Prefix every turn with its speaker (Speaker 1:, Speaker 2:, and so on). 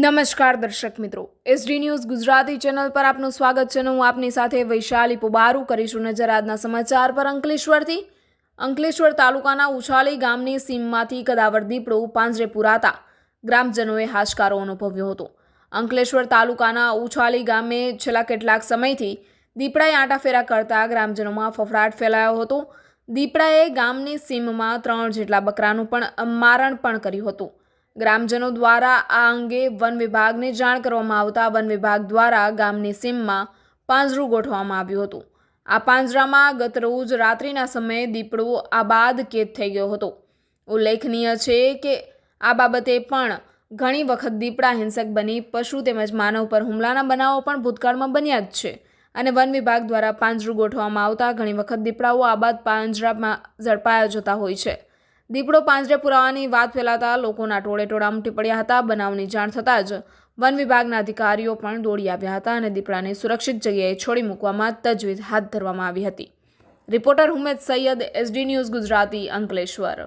Speaker 1: નમસ્કાર દર્શક મિત્રો. એસડી ન્યૂઝ ગુજરાતી ચેનલ પર આપનું સ્વાગત છે હું આપની સાથે વૈશાલી પુબારું કરીશું નજર આજના સમાચાર પર અંકલેશ્વરથી. અંકલેશ્વર તાલુકાના ઉછાળી ગામની સીમમાંથી કદાવર દીપડો પાંજરે પુરાતા. ગ્રામજનોએ હાશકારો અનુભવ્યો હતો. અંકલેશ્વર તાલુકાના ઉછાળી ગામે છેલ્લા કેટલાક સમયથી દીપડાએ આંટાફેરા કરતા ગ્રામજનોમાં ફફડાટ ફેલાયો હતો. દીપડાએ ગામની સીમમાં ત્રણ જેટલા બકરાનું પણ મારણ પણ કર્યું હતું. ગ્રામજનો દ્વારા આ અંગે વન વિભાગને જાણ કરવામાં આવતા વન વિભાગ દ્વારા ગામની સીમમાં પાંજરું ગોઠવવામાં આવ્યું હતું. આ પાંજરામાં ગતરોજ રાત્રિના સમયે દીપડો આબાદ કેદ થઈ ગયો હતો. ઉલ્લેખનીય છે કે આ બાબતે પણ ઘણી વખત દીપડા હિંસક બની પશુ તેમજ માનવ પર હુમલાના બનાવો પણ ભૂતકાળમાં બન્યા જ છે અને વન વિભાગ દ્વારા પાંજરું ગોઠવવામાં આવતા ઘણી વખત દીપડાઓ આબાદ પાંજરામાં ઝડપાયા જતા હોય છે. દીપડો પાંજરે પુરાવાની વાત ફેલાતા લોકોના ટોળે ટોળા ઉમટી પડ્યા હતા. બનાવની જાણ થતાં જ વન વિભાગના અધિકારીઓ પણ દોડી આવ્યા હતા અને દીપડાને સુરક્ષિત જગ્યાએ છોડી મૂકવામાં તજવીજ હાથ ધરવામાં આવી હતી. Reporter Humed Sayed, SD news Gujarati Ankleshwar.